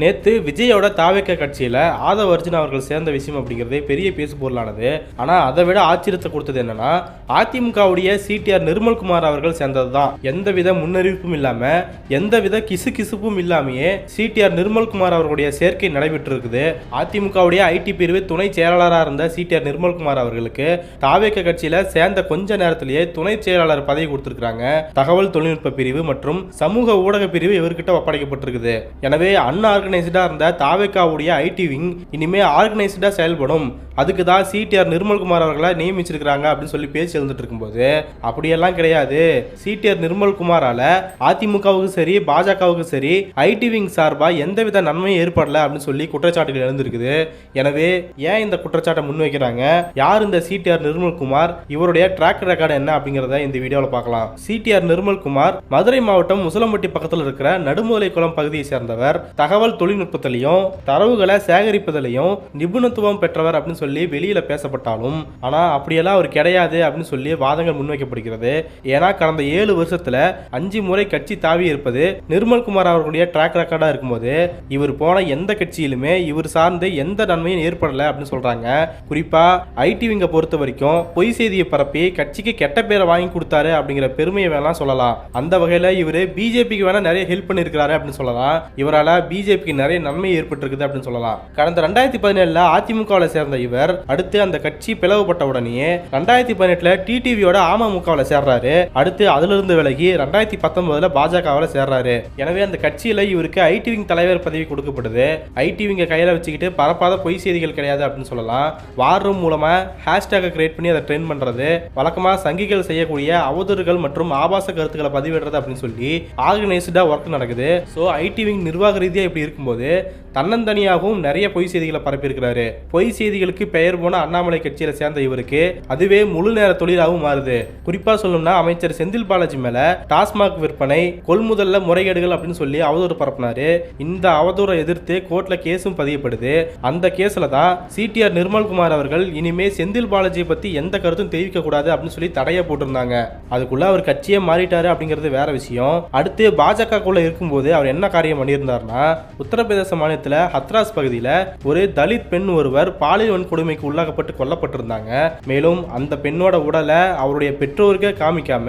நேத்து விஜயோட தாவேக்க கட்சியில ஆதவ அர்ஜுன் அவர்கள் சேர்ந்த விஷயம் அப்படிங்கிறதே பெரிய பேசு பொருளானது. ஆனா அதை விட ஆச்சரியத்தை கொடுத்தது என்னன்னா அதிமுகவுடைய சிடிஆர் நிர்மல்குமார் அவர்கள் சேர்ந்ததுதான். எந்தவித முன்னறிவிப்பும் இல்லாம எந்தவித கிசு கிசுப்பும் இல்லாமையே சிடிஆர் நிர்மல்குமார் அவர்களுடைய சேர்க்கை நடைபெற்று இருக்குது அதிமுகவுடைய ஐடி பிரிவு துணை செயலாளராக இருந்த சிடிஆர் நிர்மல்குமார் அவர்களுக்கு தாவேக்க கட்சியில சேர்ந்த கொஞ்ச நேரத்திலேயே துணை செயலாளர் பதவி கொடுத்திருக்கிறாங்க. தகவல் தொழில்நுட்ப பிரிவு மற்றும் சமூக ஊடக பிரிவு இவர்கிட்ட ஒப்படைக்கப்பட்டிருக்குது. எனவே அண்ணா அன்ஆர்கனைஸ்டா இருந்த தாவேக்காவுடைய ஐடி விங் இனிமே ஆர்கனைஸ்டா செயல்படும். அதுக்கு தான் சிடிஆர் நிர்மல்குமார் அவர்களை நியமிச்சிருக்கிறாங்க அப்படின்னு சொல்லி பேசி எழுந்துட்டு இருக்கும்போது அப்படியெல்லாம் கிடையாது. சிடிஆர் நிர்மல்குமாரால அதிமுகவுக்கு சரி பாஜகவுக்கு சரி ஐடி விங் சார்பாக எந்தவித நன்மையும் ஏற்படல அப்படின்னு சொல்லி குற்றச்சாட்டுகள் எழுந்திருக்குது. எனவே ஏன் இந்த குற்றச்சாட்டை முன்வைக்கிறாங்க? யார் இந்த சிடிஆர் நிர்மல்குமார்? இவருடைய ட்ராக் ரெக்கார்டு என்ன அப்படிங்கிறத இந்த வீடியோவில் பார்க்கலாம். சிடிஆர் நிர்மல்குமார் மதுரை மாவட்டம் முசலம்பட்டி பக்கத்தில் இருக்கிற நடுமுதலைக்குளம் பகுதியை சேர்ந்தவர். தகவல் தொழில்நுட்பத்திலையும் தரவுகளை சேகரிப்பதிலையும் நிபுணத்துவம் பெற்றவர் அப்படின்னு சொல்லி வெளியில பேசப்பட்டாலும் ஆனா அப்படியெல்லாம் அவர் கிடையாது அப்படின்னு சொல்லி வாதங்கள் முன்வைக்கப்படுகிறது. ஏன்னா கடந்த ஏழு வருஷத்துல அஞ்சு முறை கட்சி தாவி இருப்பது நிர்மல்குமார் அவர்களுடைய ட்ராக் ரெக்கார்டா இருக்கும்போது இவர் போன எந்த கட்சியிலுமே இவர் சார்ந்து எந்த நன்மையும் ஏற்படல அப்படின்னு சொல்றாங்க. குறிப்பா ஐடி விங்க பொறுத்த வரைக்கும் பொய் செய்தியை பரப்பி கட்சிக்கு கெட்ட பேரை வாங்கி கொடுத்தாரு அப்படிங்கிற பெருமையை வேணாம் சொல்லலாம். அந்த வகையில இவர் பிஜேபிக்கு வேணா நிறைய ஹெல்ப் பண்ணியிருக்கிறாரு அப்படின்னு சொல்லலாம். இவரால பிஜேபிக்கு நிறைய நன்மை ஏற்பட்டிருக்குது அப்படின்னு சொல்லலாம். கடந்த ரெண்டாயிரத்தி பதினேழுல அதிமுகவில் சேர்ந்த இவர் அடுத்து அந்த கட்சி பிளவுபட்ட உடனேயே ரெண்டாயிரத்தி பதினெட்டுல டிடிவியோட அமமுகவில் சேர்றாரு. அடுத்து அதுல இருந்து விலகி ரெண்டாயிரத்தி பத்தொன்பதுல பாஜகவில் சேர்றாரு. எனவே அந்த கட்சியில இவருக்கு ஐடி விங் தலைவர் பதவி கொடுக்கப்படுது. ஐடி விங்க கையில வச்சுக்கிட்டு பரப்பாத பொய் செய்திகள் கிடையாது அப்படின்னு சொல்லலாம். வார் ரூம் மூலமா ஹேஷ்டேக்கை கிரியேட் பண்ணி அதை ட்ரெண்ட் பண்றது வழக்கமா சங்கிகள் செய்யக்கூடிய அவதூறுகள் மற்றும் ஆபாச கருத்துக்களை பதிவிடுறது அப்படின்னு சொல்லி ஆர்கனைஸ்டா ஒர்க் நடக்குது. ஸோ ஐடி விங் நிர்வாக ரீதியாக இப்படி இருக்கும்போது தன்னந்தனியாகவும் நிறைய பொய் செய்திகளை பரப்பியிருக்கிறாரு. பொய் செய்திகளுக்கு பெயர் போன அண்ணாமலை கட்சியில சேர்ந்த இவருக்கு அதுவே முழு நேர தொழிலாகவும் மாறுது. குறிப்பா சொல்லணும்னா அமைச்சர் செந்தில் பாலாஜி மேல டாஸ்மாக் விற்பனை கொள்முதல்ல முறைகேடுகள் அப்படின்னு சொல்லி அவதூறு பரப்பினாரு. இந்த அவதூறை எதிர்த்து கோர்ட்ல கேஸும் பதியப்படுது. அந்த கேஸ்ல தான் சிடிஆர் நிர்மல்குமார் அவர்கள் இனிமே செந்தில் பாலாஜியை பத்தி எந்த கருத்தும் தெரிவிக்க கூடாது அப்படின்னு சொல்லி தடையை போட்டிருந்தாங்க. அதுக்குள்ள அவர் கட்சியே மாறிட்டாரு அப்படிங்கிறது வேற விஷயம். அடுத்து பாஜக குள்ள இருக்கும்போது அவர் என்ன காரியம் பண்ணியிருந்தாருன்னா உத்தரப்பிரதேச மாநில மாநிலத்தில் ஹத்ராஸ் பகுதியில் ஒரு தலித் பெண் ஒருவர் பாலியல் வன்கொடுமைக்கு உள்ளாகப்பட்டு கொல்லப்பட்டிருந்தாங்க. மேலும் அந்த பெண்ணோட உடலை அவருடைய பெற்றோருக்கே காமிக்காம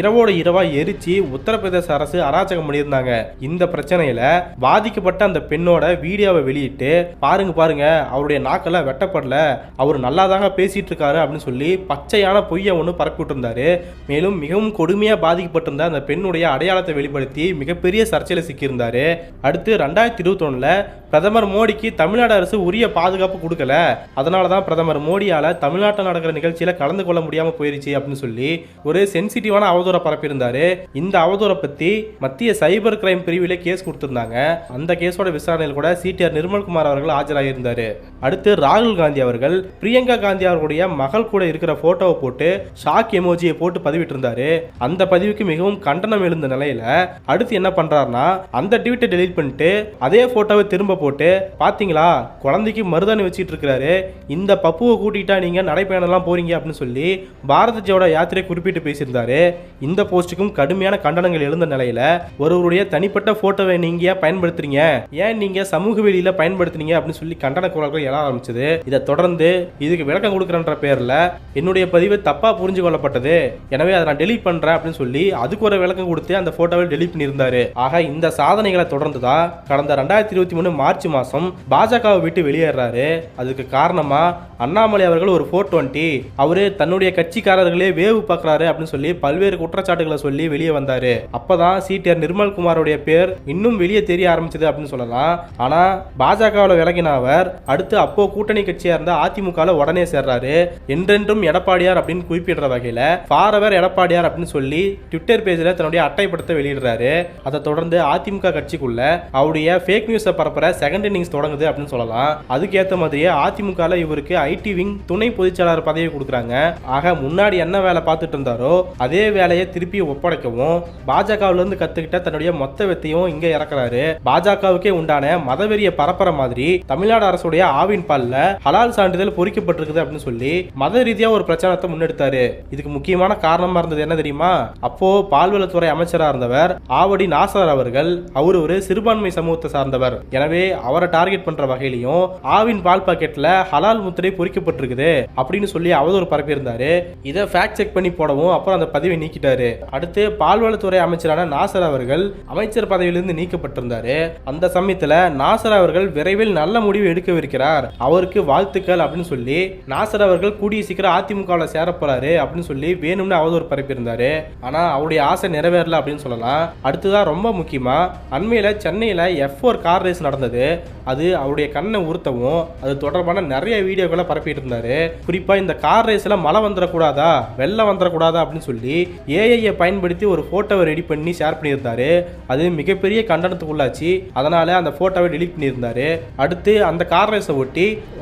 இரவோட இரவா எரிச்சு உத்தரப்பிரதேச அரசு அராஜகம் பண்ணியிருந்தாங்க. இந்த பிரச்சனையில பாதிக்கப்பட்ட அந்த பெண்ணோட வீடியோவை வெளியிட்டு பாருங்க பாருங்க அவருடைய நாக்கெல்லாம் வெட்டப்படல. அவர் நல்லா தாங்க பேசிட்டு இருக்காரு அப்படின்னு சொல்லி பச்சையான பொய்யை ஒன்று பரப்பி விட்டுருந்தாரு. மேலும் மிகவும் கொடுமையா பாதிக்கப்பட்டிருந்த அந்த பெண்ணுடைய அடையாளத்தை வெளிப்படுத்தி மிகப்பெரிய சர்ச்சையில் சிக்கியிருந்தாரு. அடுத்து ரெண்டாயிரத்தி இருபத்தொன்னுல பிரதமர் மோடிக்கு தமிழ்நாடு அரசு உரிய பாதுகாப்பு கொடுக்கல. அதனால தான் பிரதமர் மோடியால் தமிழ்நாட்டில் நடக்கிற நிகழ்ச்சியில் கலந்து கொள்ள முடியாமல் போயிருச்சு அப்படின்னு சொல்லி ஒரு சென்சிட்டிவான அவதூறை பரப்பியிருந்தார். இந்த அவதூறை பற்றி மத்திய சைபர் கிரைம் பிரிவிலே கேஸ் கொடுத்துருந்தாங்க. அந்த கேஸோட விசாரணையில் கூட சிடிஆர் நிர்மல்குமார் அவர்கள் ஆஜராகியிருந்தார். அடுத்து ராகுல் காந்தி அவர்கள் பிரியங்கா காந்தி அவர்களுடைய மகள் கூட இருக்கிற போட்டோவை போட்டு ஷாக் எமோஜியை போட்டு பதிவிட்டிருந்தாரு. அந்த பதிவுக்கு மிகவும் கண்டனம் எழுந்த நிலையில அடுத்து என்ன பண்றாருன்னா அந்த ட்வீட்டை டெலீட் பண்ணிட்டு அதே போட்டோவை திரும்ப போட்டு பாத்தீங்களா குழந்தைக்கு மருதாணி வச்சுட்டு இருக்கிறாரு. இந்த பப்புவை கூட்டிட்டா நீங்க நடைப்பயணம்லாம் போறீங்க அப்படின்னு சொல்லி பாரத ஜோட யாத்திரை குறிப்பிட்டு பேசியிருந்தாரு. இந்த போஸ்ட்டுக்கும் கடுமையான கண்டனங்கள் எழுந்த நிலையில ஒருவருடைய தனிப்பட்ட போட்டோவை நீங்க ஏன் பயன்படுத்துறீங்க? ஏன் நீங்க சமூக வெளியில பயன்படுத்துனீங்க? அப்படின்னு சொல்லி கண்டன குரல்கள் எழ ஆரம்பிச்சது. இதை தொடர்ந்து இதுக்கு விளக்கம் கொடுக்குறன்ற பேர்ல என்னுடைய பதிவு தப்பாக புரிஞ்சு கொள்ளப்பட்டது. எனவே அதை நான் டெலீட் பண்றேன் அப்படின்னு சொல்லி அதுக்கு ஒரு விளக்கம் கொடுத்து அந்த போட்டோவை டெலிட் பண்ணியிருந்தாரு. ஆக இந்த சாதனைகளை தொடர்ந்து தான் கடந்த ரெண்டாயிரத்தி இருபத்தி மூணு மார்ச் மாசம் பாஜகவை விட்டு வெளியேறாரு. அதுக்கு காரணமா அண்ணாமலை அவர்கள் ஒரு ஃபோர் டுவெண்ட்டி அவரு தன்னுடைய கட்சிக்காரர்களே வேவு பார்க்கறாரு அப்படின்னு சொல்லி பல்வேறு குற்றச்சாட்டுகளை சொல்லி வெளியே வந்தார். அப்பதான் சிடிஆர் நிர்மல்குமாரோடைய பேர் இன்னும் வெளியே தெரிய ஆரம்பிச்சது அப்படின்னு சொல்லலாம். ஆனா பாஜகவில் விலகின அவர் அடுத்து அப்போ கூட்டணி கட்சியா இருந்த அதிமுக உடனே சேர்றாரு. என்றென்றும் எடப்பாடியார் அப்படின்னு குறிப்பிடுற வகையில ஃபாரவர் எடப்பாடியார் அப்படின்னு சொல்லி ட்விட்டர் பேஜில் தன்னுடைய அட்டைப்படத்தை வெளியிடுறாரு. அதை தொடர்ந்து அதிமுக கட்சிக்குள்ள அவருடைய ஃபேக் நியூஸை பரப்புற செகண்ட் இன்னிங்ஸ் தொடங்குது அப்படின்னு சொல்லலாம். அதுக்கேற்ற மாதிரியே அதிமுகல இவருக்கு ஐடி விங் துணை பொதுச்செயலாளர் பதவி கொடுக்குறாங்க. ஆக முன்னாடி என்ன வேலை பார்த்துட்டு இருந்தாரோ அதே வேலையை திருப்பி ஒப்படைக்கவும் பாஜகவுல இருந்து கத்துக்கிட்ட தன்னுடைய மொத்த வெத்தையும் இங்க இறக்குறாரு. பாஜகவுக்கே உண்டான மதவெறிய பரப்புற மாதிரி தமிழ்நாடு அரசுடைய ஆவின் பால்ல ஹலால் சான்றிதழ் பொறிக்கப்பட்டிருக்குது அப்படின்னு சொல்லி மத ரீதியா ஒரு பிரச்சாரத்தை முன்னெடுத்தாரு. இதுக்கு முக்கியமான காரணமா இருந்தது என்ன தெரியுமா? அப்போ பால்வளத்துறை அமைச்சரா இருந்தவர் ஆவடி நாசர் அவர்கள் அவர் ஒரு சிறுபான்மை சமூகத்தை சார்ந்தவர். எனவே அவரை டார்கெட் பண்ற வகையிலையும் ஆவின் பால் பாக்கெட்ல ஹலால் முத்திரை பொறிக்கப்பட்டிருக்குது அப்படின்னு சொல்லி அவதூறு பரப்பியிருந்தாரு இதை ஃபேக்ட் செக் பண்ணி போடவும் அப்புறம் அந்த பதவியை நீக்கிட்டாரு. அடுத்து பால்வளத்துறை அமைச்சரான நாசர் அவர்கள் அமைச்சர் பதவியிலிருந்து நீக்கப்பட்டிருந்தாரு. அந்த சமயத்துல நாசர் அவர்கள் விரைவில் நல்ல முடிவு எடுக்கவிருக்கிறார். அவருக்கு வாழ்த்துக்கள் அப்படின்னு சொல்லி நாசர் அவர்கள் கூடிய சீக்கிரம் அதிமுகவில் சேர போறாரு அப்படின்னு சொல்லி வேணும்னு அவதூறு பரப்பியிருந்தாரு ஆனா அவருடைய ஆசை நிறைவேறல அப்படின்னு சொல்லலாம். அடுத்ததா ரொம்ப முக்கியமா அண்மையில சென்னையில எஃப் ஒரு கார் ரேஸ் நடந்தது. அது அவருடைய கண்ணை உறுத்தவும் அது தொடர்பான நிறைய வீடியோக்களை பரப்பிட்டு இருந்தாரு. குறிப்பா இந்த கார் ரேஸ்ல மழை வந்துடக்கூடாதா வெள்ளம் வந்துடக்கூடாதா அப்படின்னு சொல்லி ஏஐயை பயன்படுத்தி ஒரு போட்டோவை ரெடி பண்ணி ஷேர் பண்ணியிருந்தாரு. அது மிகப்பெரிய கண்டனத்துக்குள்ளாச்சு அதனால அந்த போட்டோவை டெலிட் பண்ணியிருந்தாரு. அடுத்து அந்த கார் ரேஸை ஒட்டி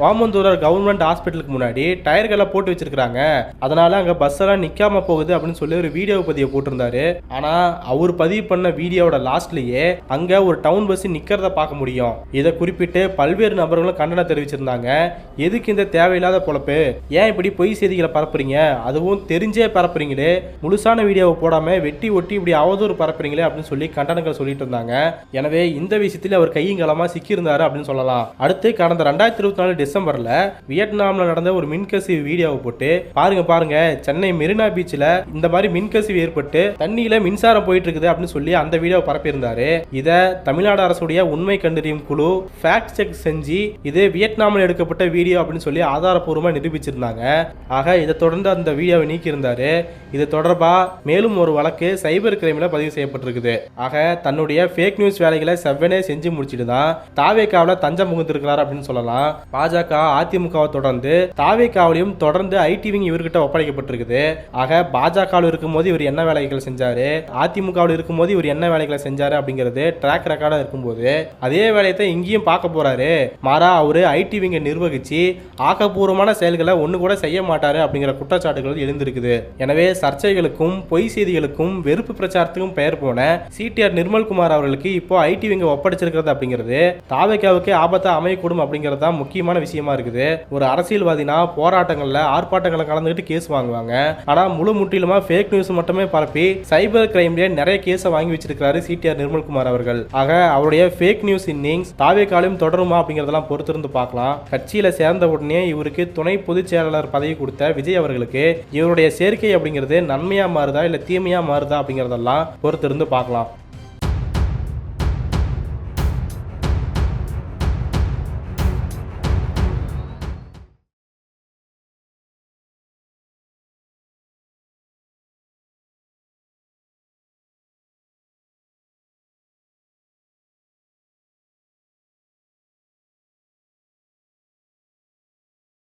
ஓமந்தூரர் கவர்மெண்ட் ஹாஸ்பிட்டலுக்கு முன்னாடி டயர்களை போட்டு வச்சிருக்காங்க அதனால அங்க பஸ் எல்லாம் நிக்காம போகுது அப்படின்னு சொல்லி ஒரு வீடியோ பதிவை போட்டிருந்தாரு. ஆனா அவர் பதிவு பண்ண வீடியோவோட லாஸ்ட்லயே அங்க ஒரு டவுன் பஸ் நிக்கிறத பார்க்க முடியும். இதை குறிப்பிட்டு பல்வேறு நபர்களும் கண்டனம் தெரிவிச்சிருந்தாங்க. எதுக்கு இந்த தேவையில்லாத பொழப்பு? ஏன் இப்படி பொய் செய்திகளை பரப்புறீங்க? அதுவும் தெரிஞ்சே பரப்புறீங்களே. முழுசான வீடியோவை போடாம வெட்டி ஒட்டி இப்படி அவதூறு பரப்புறீங்களே அப்படின்னு சொல்லி கண்டனங்கள் சொல்லிட்டு இருந்தாங்க. எனவே இந்த விஷயத்தில் அவர் கையங்கலமா சிக்கியிருந்தாரு அப்படின்னு சொல்லலாம். அடுத்து கடந்த ரெண்டாயிரத்தி இருபத்தி நாலு டிசம்பர்ல வியட்நாம்ல நடந்த ஒரு மின்கசிவு வீடியோவை போட்டு பாருங்க பாருங்க சென்னை மெரினா பீச்ல இந்த மாதிரி மின்கசிவு ஏற்பட்டு தண்ணியில மின்சாரம் போயிட்டு இருக்குது அப்படின்னு சொல்லி அந்த வீடியோ பரப்பியிருந்தாரு. இத தமிழ்நாடு அரசுடைய உண்மை கண்டறியும் குழு ஃபேக்ட் செக் செஞ்சு இது வியட்நாமில் எடுக்கப்பட்ட வீடியோ அப்படின்னு சொல்லி ஆதாரப்பூர்வமாக நிரூபிச்சிருந்தாங்க. ஆக இதை தொடர்ந்து அந்த வீடியோவை நீக்கியிருந்தாரு. இது தொடர்பா மேலும் ஒரு வழக்கு சைபர் கிரைம்ல பதிவு செய்யப்பட்டிருக்குது. ஆக தன்னுடைய ஃபேக் நியூஸ் வேலைகளை செவ்வனே செஞ்சு முடிச்சிட்டு தான் தாவேக்காவில் தஞ்சம் புகுந்திருக்கிறார் அப்படின்னு சொல்லலாம். பாஜக அதிமுகவை தொடர்ந்து தாவேக்காவிலையும் தொடர்ந்து ஐடி விங் இவர்கிட்ட ஒப்படைக்கப்பட்டிருக்குது. ஆக பாஜகவில் இருக்கும்போது இவர் என்ன வேலைகள் செஞ்சாரு? அதிமுகவில் இருக்கும்போது இவர் என்ன வேலைகளை செஞ்சாரு அப்படிங்கிறது ட்ராக் ரெக்கார்டா இருக்கும்போது அதே வேலையத்தை இங்கேயும் பார்க்க போறாரு. மாறா அவரு ஐடி விங்கை நிர்வகிச்சு ஆக்கப்பூர்வமான செயல்களை ஒன்று கூட செய்ய மாட்டாரு அப்படிங்கிற குற்றச்சாட்டுகள் எழுந்திருக்குது. எனவே சர்ச்சைகளுக்கும் பொய் செய்திகளுக்கும் வெறுப்பு பிரச்சாரத்துக்கும் பெயர் போன சிடிஆர் நிர்மல்குமார் அவர்களுக்கு இப்போ ஐடி விங்க ஒப்படைச்சிருக்கிறது அப்படிங்கிறது தாவேக்காவுக்கு ஆபத்தா அமையக்கூடும் அப்படிங்கிறத தான் முக்கியமான விஷயமா இருக்குது. ஒரு அரசியல்வாதினா போராட்டங்களில் ஆர்ப்பாட்டங்களை கலந்துக்கிட்டு கேஸ் வாங்குவாங்க. ஆனால் முழு முற்றிலுமா ஃபேக் நியூஸ் மட்டுமே பரப்பி சைபர் கிரைம்லேயே நிறைய கேஸை வாங்கி வச்சிருக்கிறாரு சிடிஆர் நிர்மல்குமார் அவர்கள். ஆக அவருடைய ஃபேக் நியூஸ் இன்னிங்ஸ் தாவேக்காலையும் தொடருமா அப்படிங்கிறதெல்லாம் பொறுத்திருந்து பார்க்கலாம். கட்சியில் சேர்ந்த உடனே இவருக்கு துணை பொதுச் செயலாளர் பதவி கொடுத்த விஜய் அவர்களுக்கு இவருடைய சேர்க்கை அப்படிங்கிறது நன்மையாக மாறுதா இல்லை தீமையாக மாறுதா அப்படிங்கிறதெல்லாம் பொறுத்திருந்து பார்க்கலாம்.